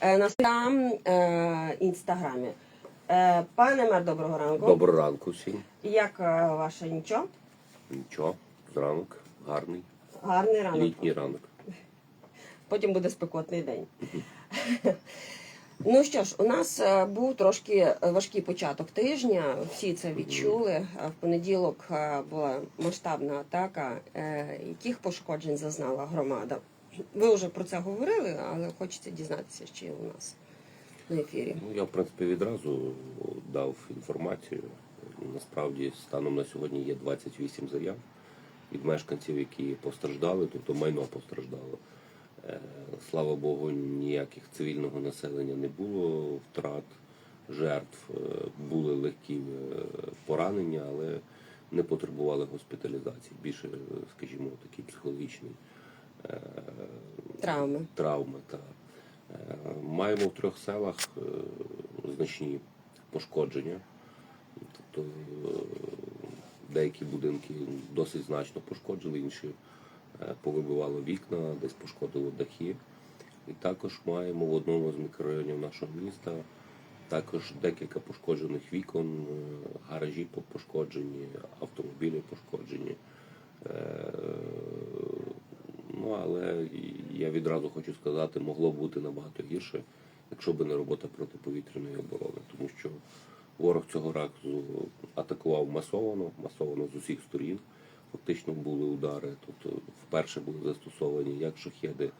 е, на е, інстаграмі. Е, Пане мер, доброго ранку. Доброго ранку всім. Як ваше нічого? Нічого, зранок, гарний, Гарний ранок. літній ранок. Потім буде спекотний день. Ну що ж, у нас був трошки важкий початок тижня. Всі це відчули. В понеділок була масштабна атака. Яких пошкоджень зазнала громада? Ви вже про це говорили, але хочеться дізнатися ще у нас на ефірі. Ну, я, в принципі, відразу дав інформацію. Насправді, станом на сьогодні є 28 заяв від мешканців, які постраждали, тобто майно постраждало. Е, Слава Богу, ніяких цивільного населення не було втрат, жертв, Е, були легкі е, поранення, але не потребували госпіталізації. Більше, скажімо, такий психологічний Травми. травми. Та. Е, Маємо в трьох селах е, значні пошкодження. Тобто е, деякі будинки досить значно пошкоджили, інші повибивало вікна, десь пошкодило дахи. І також маємо в одному з мікрорайонів нашого міста також декілька пошкоджених вікон, гаражі пошкоджені, автомобілі пошкоджені. Ну, але я відразу хочу сказати, могло б бути набагато гірше, якщо б не робота протиповітряної оборони, тому що ворог цього разу атакував масовано, масовано з усіх сторін. Фактично були удари. Тобто вперше були застосовані як шахеди,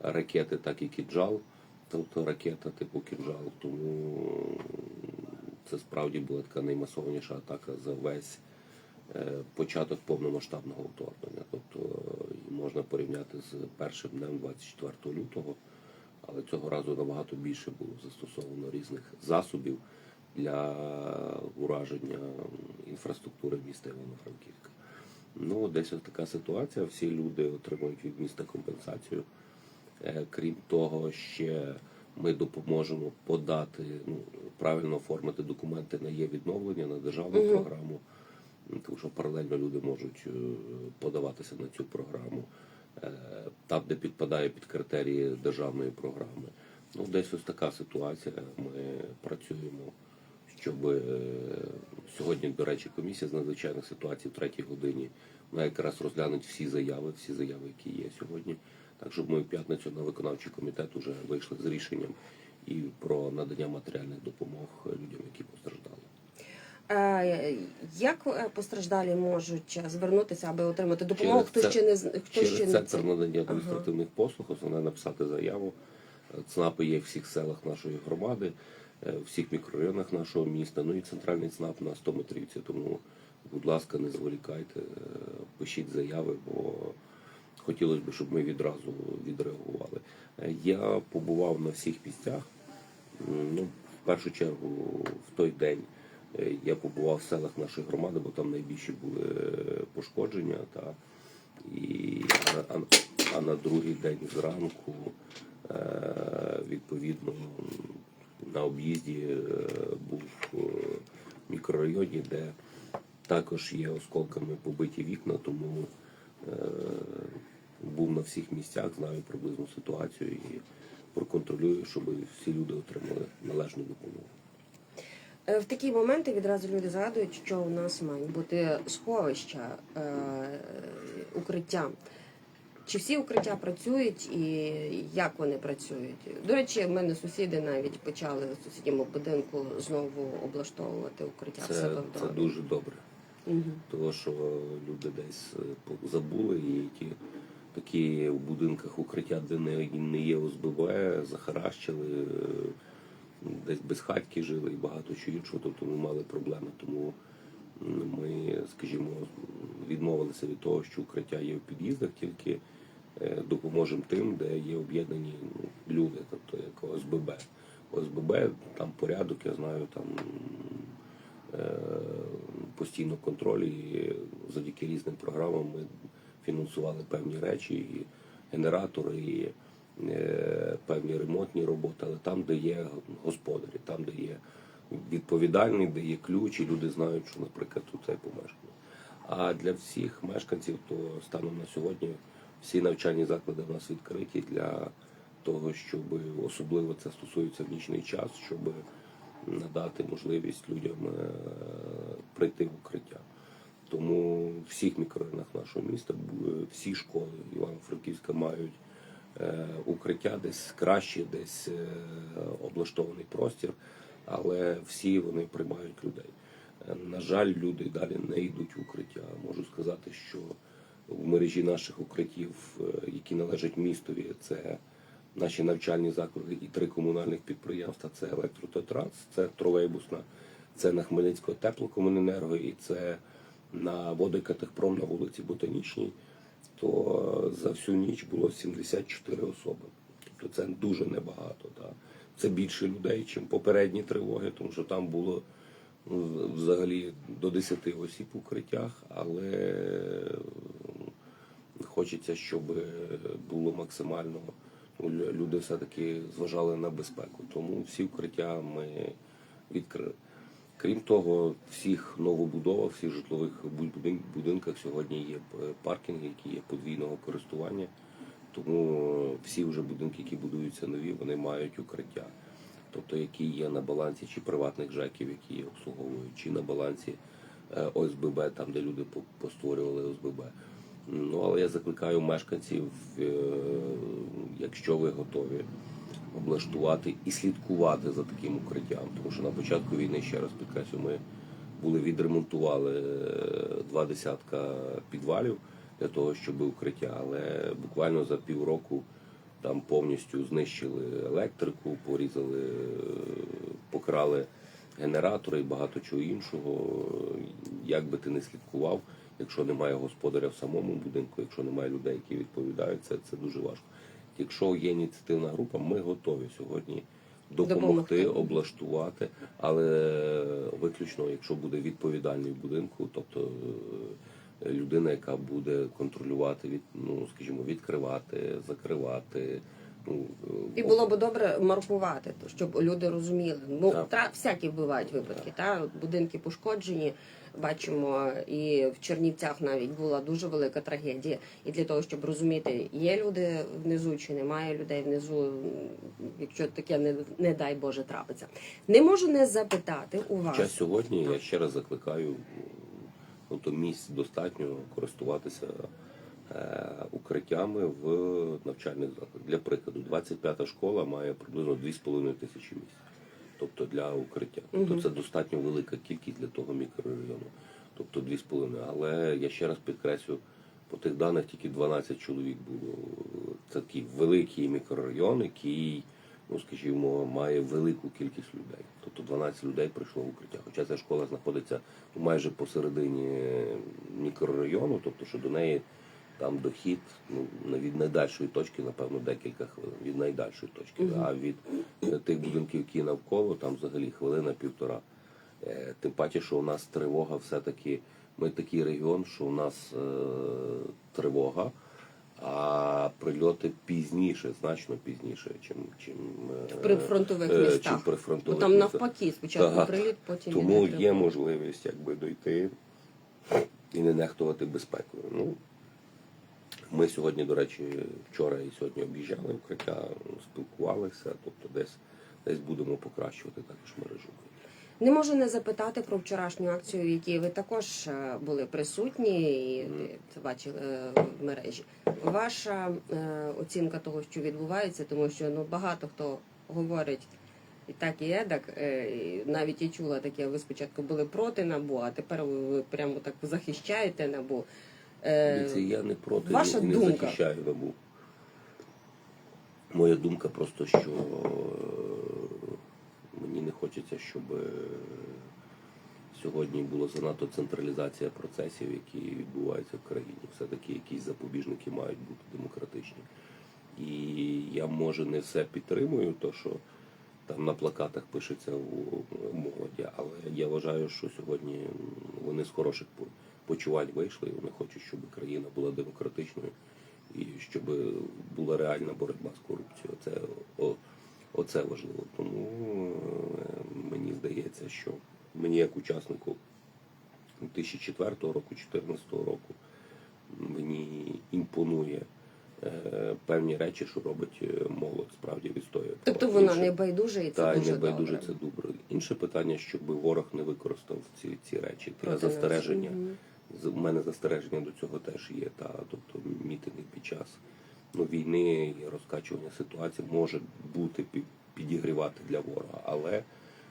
ракети, так і кіджал, тобто ракета типу кіджал. Тому це справді була така наймасованіша атака за весь початок повномасштабного вторгнення. Тобто е, можна порівняти з першим днем 24 лютого, але цього разу набагато більше було застосовано різних засобів для ураження інфраструктури міста Івано-Франківська. Ну, десь ось така ситуація. Всі люди отримують від міста компенсацію. Е, Крім того, ще ми допоможемо подати, ну, правильно оформити документи на є відновлення на державну програму, тому що паралельно люди можуть е, подаватися на цю програму, е, там, де підпадає під критерії державної програми. Ну, десь ось така ситуація. Ми працюємо, щоб е, сьогодні, до речі, комісія з надзвичайних ситуацій в третій годині вона якраз розглянуть всі заяви, всі заяви, які є сьогодні. Так, щоб ми в п'ятницю на виконавчий комітет вже вийшли з рішенням і про надання матеріальних допомог людям, які постраждали. Е, Як е, постраждалі можуть звернутися, аби отримати допомогу? Через Хто це- ще не хто Через ще не центр це? надання адміністративних послуг основне написати заяву. Е, ЦНАПи є в всіх селах нашої громади, е, в всіх мікрорайонах нашого міста. Ну і центральний ЦНАП на 100 метрівці. Тому, будь ласка, не зволікайте, е, пишіть заяви, бо хотілося б, щоб ми відразу відреагували. Е, Я побував на всіх місцях. Ну, в першу чергу, в той день е, я побував в селах нашої громади, бо там найбільші були е, пошкодження. Та, і, а, а, а на другий день зранку, е, відповідно, на об'їзді е, був е, в мікрорайоні, де також є осколками побиті вікна, тому е, був на всіх місцях, знаю приблизну ситуацію і проконтролюю, щоб всі люди отримали належну допомогу. Е, В такі моменти відразу люди згадують, що у нас мають бути сховища, е, укриття. Чи всі укриття працюють і як вони працюють? До речі, в мене сусіди навіть почали в сусідньому будинку знову облаштовувати укриття в Це, себе це дуже добре. Мгм. Тому що люди десь е, забули і ті такі в будинках укриття, де не, не є ОСББ, захаращили, е, десь без хатки жили і багато чого іншого, тобто ми мали проблеми. Тому ми, скажімо, відмовилися від того, що укриття є в під'їздах, тільки е, допоможемо тим, де є об'єднані ну, люди, тобто як ОСББ. ОСББ, там порядок, я знаю, там е, постійно контроль і завдяки різним програмам ми фінансували певні речі, і генератори, і е, певні ремонтні роботи, але там, де є господарі, там, де є відповідальний, де є ключ, і люди знають, що, наприклад, тут це помешкання. А для всіх мешканців, то станом на сьогодні всі навчальні заклади у нас відкриті для того, щоб особливо це стосується в нічний час, щоб надати можливість людям е, прийти в укриття. Тому в всіх мікрорайонах нашого міста всі школи Івано-Франківська мають е, укриття десь краще, десь е, облаштований простір, але всі вони приймають людей. Е, На жаль, люди далі не йдуть в укриття. Можу сказати, що в мережі наших укриттів, е, які належать містові, це наші навчальні заклади і три комунальних підприємства це електрототранс, це тролейбусна, це на Хмельницького теплокомуненерго і це на водокатехпром на вулиці Ботанічній, то за всю ніч було 74 особи. Тобто це дуже небагато. Да. Це більше людей, ніж попередні тривоги, тому що там було ну, взагалі до 10 осіб в укриттях, але хочеться, щоб було максимально ну, люди все-таки зважали на безпеку. Тому всі укриття ми відкрили. Крім того, всіх новобудовах, всіх житлових будинках сьогодні є паркінги, які є подвійного користування. Тому всі вже будинки, які будуються нові, вони мають укриття. Тобто, які є на балансі чи приватних ЖЕКів, які їх обслуговують, чи на балансі е, ОСББ, там де люди постворювали ОСББ. Ну але я закликаю мешканців, е, якщо ви готові облаштувати і слідкувати за таким укриттям, тому що на початку війни ще раз підкреслю, ми були відремонтували е, два десятка підвалів для того, щоб укриття, але буквально за півроку там повністю знищили електрику, порізали, е, покрали генератори і багато чого іншого. Як би ти не слідкував, якщо немає господаря в самому будинку, якщо немає людей, які відповідають, це, це дуже важко. Якщо є ініціативна група, ми готові сьогодні допомогти, Допомогти. облаштувати, але виключно, якщо буде відповідальний в будинку, тобто е, людина, яка буде контролювати від, ну скажімо, відкривати, закривати. Ну, І було б добре маркувати, щоб люди розуміли. Ну, Так. тра, всякі бувають випадки. Та? Будинки пошкоджені, бачимо, і в Чернівцях навіть була дуже велика трагедія. І для того, щоб розуміти, є люди внизу чи немає людей внизу, якщо таке не, не дай Боже трапиться. Не можу не запитати у вас. Хоча сьогодні я ще раз закликаю, ну то місць достатньо користуватися е, укриттями в навчальних закладах. Для прикладу, 25-та школа має приблизно 2,5 тисячі місць. Тобто для укриття. Тобто це достатньо велика кількість для того мікрорайону. Тобто 2,5. Але я ще раз підкреслю, по тих даних тільки 12 чоловік було. Це такий великий мікрорайон, який, ну скажімо, має велику кількість людей. Тобто 12 людей прийшло в укриття. Хоча ця школа знаходиться майже посередині мікрорайону, тобто що до неї там дохід ну, від найдальшої точки, напевно, декілька хвилин, від найдальшої точки. А від е, тих будинків, які навколо, там взагалі хвилина-півтора. Е, Тим паче, що у нас тривога все-таки, ми такий регіон, що у нас е, тривога, а прильоти пізніше, значно пізніше, чим, чим е, В прифронтових е, містах. Чим в Бо там містах. навпаки, спочатку Так. приліт, потім Тому є можливість якби дойти і не нехтувати безпекою. Ну, ми сьогодні, до речі, вчора і сьогодні об'їжджали укриття, спілкувалися, тобто десь, десь будемо покращувати також мережу. Не можу не запитати про вчорашню акцію, в якій ви також е, були присутні і це бачили е, в мережі. Ваша е, оцінка того, що відбувається, тому що ну багато хто говорить і так, і едак. Навіть я чула таке, ви спочатку були проти набу, а тепер ви прямо так захищаєте набу. Е, Дивіться, я не проти ваша і не думка? захищаю набу. Моя думка просто, що е, мені не хочеться, щоб е, сьогодні була занадто централізація процесів, які відбуваються в країні. Все-таки якісь запобіжники мають бути демократичні. І я може не все підтримую, то що там на плакатах пишеться у молоді, але я вважаю, що сьогодні вони з хороших по- почувань вийшли, і вони хочуть, щоб країна була демократичною і щоб була реальна боротьба з корупцією. Це о, оце важливо. Тому е, мені здається, що мені як учаснику 2004 року, 2014 року мені імпонує е, певні речі, що робить е, молодь, справді відстоює. Тобто вона інше- не байдужа і це та, дуже не байдуже добре. це добре. Інше питання, щоб ворог не використав ці, ці речі. Нас. застереження. Мгм. У мене застереження до цього теж є. Та, тобто мітинги під час ну, війни і розкачування ситуації може бути підігрівати для ворога, але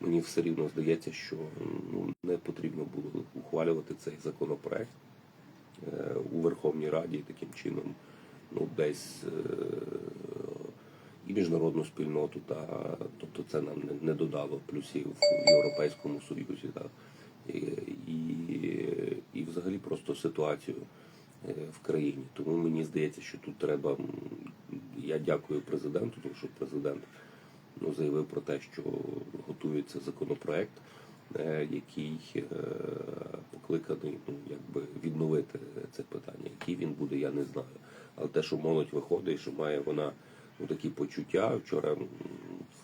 мені все рівно здається, що ну, не потрібно було ухвалювати цей законопроект е, у Верховній Раді таким чином ну, десь е, і міжнародну спільноту, та, тобто це нам не, не додало плюсів в Європейському Союзі. Та, взагалі просто ситуацію е, в країні. Тому мені здається, що тут треба. Я дякую президенту, тому що президент ну, заявив про те, що готується законопроект, е, який е, покликаний ну, якби відновити це питання. Який він буде, я не знаю. Але те, що молодь виходить, що має вона ну, такі почуття. Вчора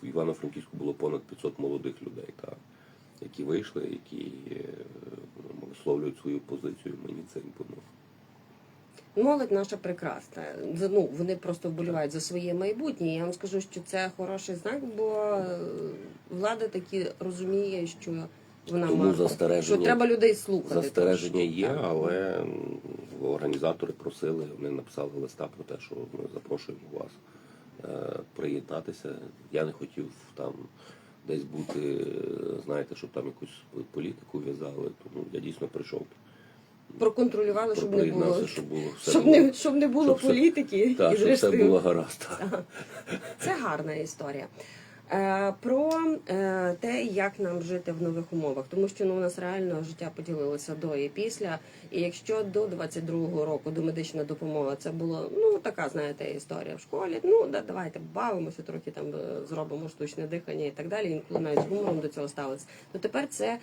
в Івано-Франківську було понад 500 молодих людей, та, які вийшли, які висловлюють свою позицію. Мені це імпонує. Молодь наша прекрасна. Ну, вони просто вболівають за своє майбутнє. Я вам скажу, що це хороший знак, бо е, влада таки розуміє, що вона Тому має, застереження- що треба людей слухати. Застереження трошки. є, Так. але організатори просили, вони написали листа про те, що ми запрошуємо вас е, приєднатися. Я не хотів там десь бути, е, знаєте, щоб там якусь політику в'язали. Тому я дійсно прийшов. проконтролювали, щоб не було щоб було все щоб було, не щоб не було щоб все- політики і щоб все було гаразд. Це гарна історія. Е, Про е, те, як нам жити в нових умовах, тому що ну, у нас реально життя поділилося до і після. І якщо до 22-го року до медична допомога це було ну така, знаєте, історія в школі. Ну да, давайте бавимося, трохи там е, зробимо штучне дихання і так далі. Інколи навіть з гумором до цього ставилися. То тепер це,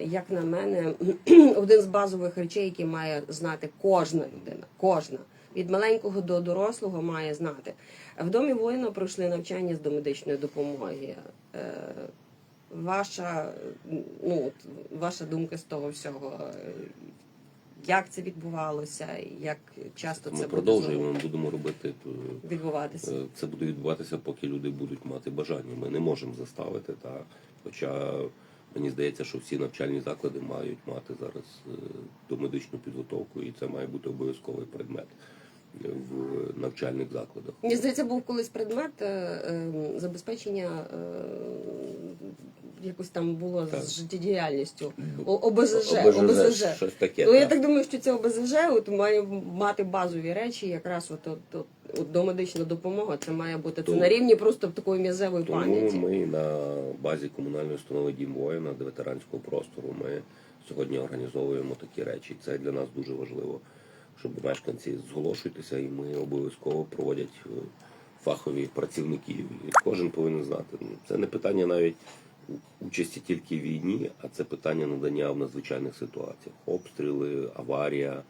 як на мене, один з базових речей, які має знати кожна людина. Кожна від маленького до дорослого має знати. В домі воїна пройшли навчання з домедичної допомоги. Е, Ваша, ну, ваша думка з того всього, як це відбувалося, як часто Ми це буде продовжуємо, знову ми будемо робити. е, відбуватися? Е, Це буде відбуватися, поки люди будуть мати бажання. Ми не можемо заставити. Та хоча мені здається, що всі навчальні заклади мають мати зараз домедичну підготовку, і це має бути обов'язковий предмет в навчальних закладах. Мені здається, був колись предмет е, е, забезпечення е, якось там було Так. з життєдіяльністю. О- ОБЗЖ, ОБЗЖ, ОБЗЖ. щось таке. Ну я так. так думаю, що це ОБЗЖ от має мати базові речі, якраз от, от, от, от домедична допомога. Це має бути це на рівні просто такої м'язевої Тому пам'яті. ми на базі комунальної установи Дім воїна до ветеранського простору. Ми сьогодні організовуємо такі речі. Це для нас дуже важливо, щоб мешканці зголошуйтеся, і ми обов'язково проводять е, фахові працівники. І кожен повинен знати. Ну, Це не питання навіть участі тільки в війні, а це питання надання в надзвичайних ситуаціях. Обстріли, аварія,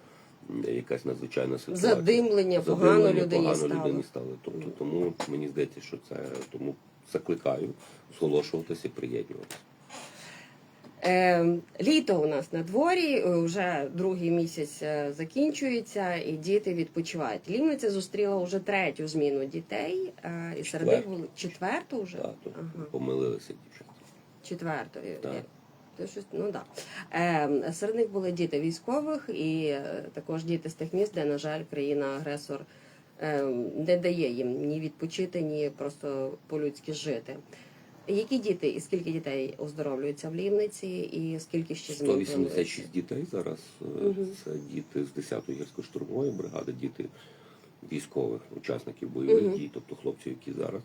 якась надзвичайна ситуація. Задимлення, погано Задимлення, людині погано стало. людині стали. Тобто, тому мені здається, що це тому закликаю зголошуватися і приєднуватися. Е, літо у нас на дворі, е, вже другий місяць е, закінчується, і діти відпочивають. Лівниця зустріла вже третю зміну дітей, е, і серед них були четверту вже. Так, Ага. помилилися дівчата. Четверту. Так. ну да. Е, серед них були діти військових і також діти з тих міст, де, на жаль, країна-агресор е, не дає їм ні відпочити, ні просто по-людськи жити. Які діти і скільки дітей оздоровлюються в Лівниці, і скільки ще змін 186 дітей зараз. Мгм. Це діти з 10-ї гірсько-штурмової бригади, діти військових, учасників бойових Мгм. дій, тобто хлопців, які зараз.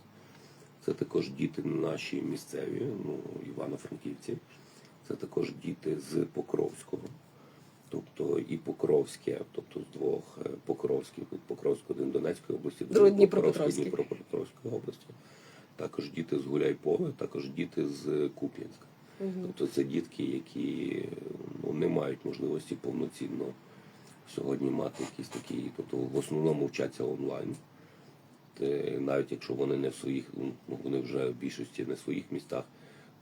Це також діти наші місцеві, ну, Івано-Франківці. Це також діти з Покровського. Тобто і Покровське, тобто з двох е, Покровських, Покровського один Донецької області, Другий Дніпропетровський. Дніпропетровської області. Також діти з Гуляйполе, також діти з Куп'янська. Мгм. Тобто це дітки, які ну, не мають можливості повноцінно сьогодні мати якісь такі, тобто в основному вчаться онлайн. Те, навіть якщо вони не в своїх, ну вони вже в більшості не в своїх містах,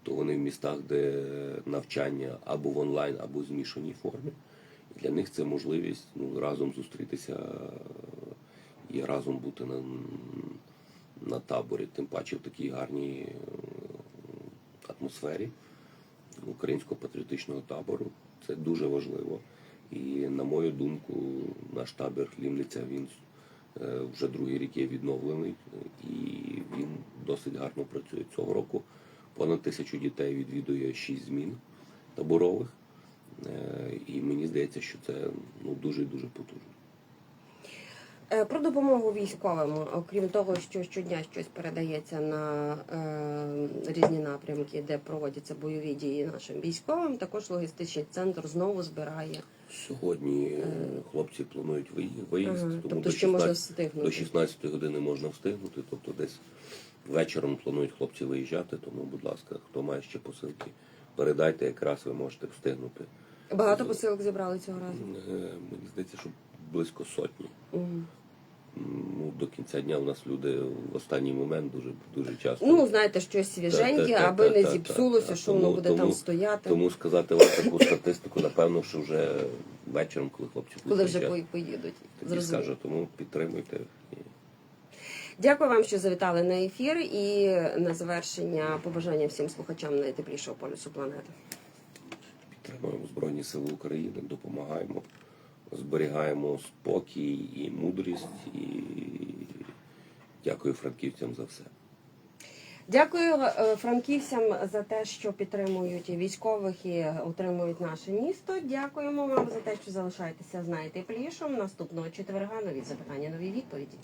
то вони в містах, де навчання або в онлайн, або в змішаній формі. Для них це можливість ну, разом зустрітися і разом бути на, на таборі, тим паче в такій гарній е, атмосфері українського патріотичного табору. Це дуже важливо. І на мою думку, наш табір Лімниця він е, вже другий рік є відновлений, і він досить гарно працює. Цього року понад тисячу дітей відвідує шість змін таборових. Е, І мені здається, що це ну, дуже дуже потужно. Е, Про допомогу військовим, окрім того, що щодня щось передається на е, різні напрямки, де проводяться бойові дії нашим військовим, також логістичний центр знову збирає. Сьогодні е, хлопці планують виї- виїзд, Ага, тому тобто до ще можна 16. До 16 години можна встигнути, тобто десь вечором планують хлопці виїжджати, тому, будь ласка, хто має ще посилки, передайте, якраз ви можете встигнути. Багато посилок зібрали цього разу. Е, Мені здається, що близько сотні. Мгм. Ну, до кінця дня у нас люди в останній момент дуже дуже часто. Ну, знаєте, щось свіженьке, аби не зіпсулося, що воно Тому- буде там стояти, Тому сказати вам таку статистику, напевно, що вже вечором, коли хлопці будуть коли вже поїдуть. тоді скажу, тому підтримуйте. Дякую вам, що завітали на ефір. І на завершення побажання всім слухачам найтеплішого полюсу планети. Підтримуємо Збройні Сили України, допомагаємо, зберігаємо спокій і мудрість. І дякую франківцям за все. Дякую е, франківцям за те, що підтримують військових і утримують наше місто. Дякуємо вам за те, що залишаєтеся з найтеплішим. Наступного четверга нові запитання, нові відповіді.